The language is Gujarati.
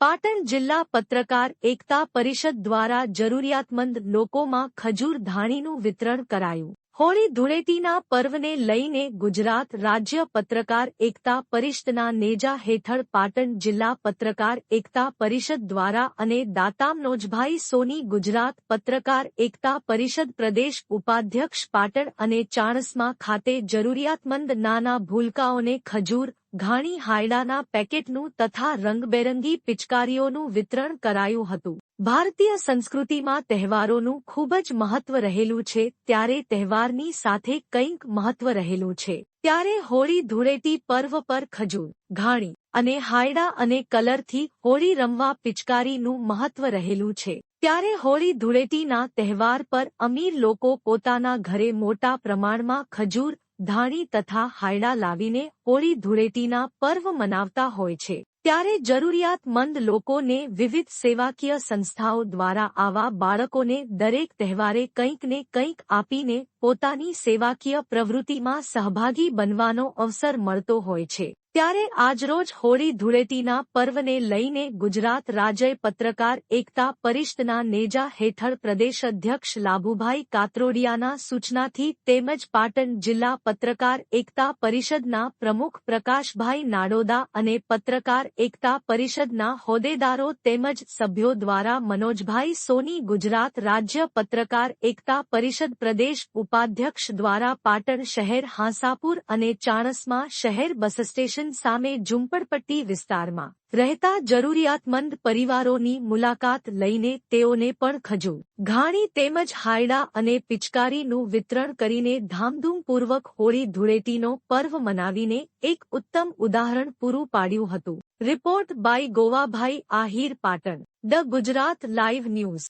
પાટણ જિલ્લા પત્રકાર એકતા પરિષદ દ્વારા જરૂરિયાતમંદ લોકોમાં ખજૂર ધાણીનું વિતરણ કરાયું. હોળી ધૂળેટીના પર્વને લઈને ગુજરાત રાજ્ય પત્રકાર એકતા પરિષદના નેજા હેઠળ પાટણ જિલ્લા પત્રકાર એકતા પરિષદ દ્વારા અને દાતામનોજભાઈ સોની ગુજરાત પત્રકાર એકતા પરિષદ પ્રદેશ ઉપાધ્યક્ષ પાટણ અને ચાણસ્મા ખાતે જરૂરિયાતમંદ નાના ભૂલકાઓને ખજૂર, ઘાણી, હાયડાના પેકેટનું તથા રંગબેરંગી પિચકારીઓનું વિતરણ કરાયું હતું. ભારતીય સંસ્કૃતિમાં તહેવારોનું ખૂબ જ મહત્વ રહેલું છે, ત્યારે તહેવારની સાથે કંઈક મહત્વ રહેલું છે. ત્યારે હોળી ધૂળેટી પર્વ પર ખજૂર, ઘાણી અને હાયડા અને કલરથી હોળી રમવા પિચકારીનું મહત્વ રહેલું છે. ત્યારે હોળી ધૂળેટીના તહેવાર પર અમીર લોકો પોતાના ઘરે મોટા પ્રમાણમાં ખજૂર ધાણી તથા હાયડા લાવીને હોળી ધૂળેટીના પર્વ મનાવતા હોય છે. ત્યારે જરૂરિયાતમંદ લોકોને વિવિધ સેવાકીય સંસ્થાઓ દ્વારા આવા બાળકોને દરેક તહેવારે કંઈક ને કંઈક આપીને પોતાની સેવાકીય પ્રવૃત્તિમાં સહભાગી બનવાનો અવસર મળતો હોય છે. ત્યારે આજરોજ હોળી ધૂળેટીના પર્વને લઈને ગુજરાત રાજ્ય પત્રકાર એકતા પરિષદના નેજા હેઠળ પ્રદેશ અધ્યક્ષ લાભુભાઈ કાત્રોડિયાના સૂચનાથી તેમજ પાટણ જિલ્લા પત્રકાર એકતા પરિષદના પ્રમુખ પ્રકાશભાઈ નાડોદા અને પત્રકાર એકતા પરિષદના હોદ્દેદારો તેમજ સભ્યો દ્વારા મનોજભાઈ સોની ગુજરાત રાજ્ય પત્રકાર એકતા પરિષદ પ્રદેશ ઉપાધ્યક્ષ દ્વારા પાટણ શહેર હાંસાપુર અને ચાણસ્મા શહેર બસ સ્ટેશન સામે ઝુંપડપટ્ટી વિસ્તારમાં રહેતા જરૂરિયાતમંદ પરિવારોની મુલાકાત લઈને તેઓને પણ ખજૂર, ઘાણી તેમજ હાયડા અને પિચકારીનું વિતરણ કરીને ધામધૂમપૂર્વક હોળી ધૂળેટીનો પર્વ મનાવીને એક ઉત્તમ ઉદાહરણ પૂરું પાડ્યું હતું. Report by Govabhai Ahir Patan, the Gujarat live news.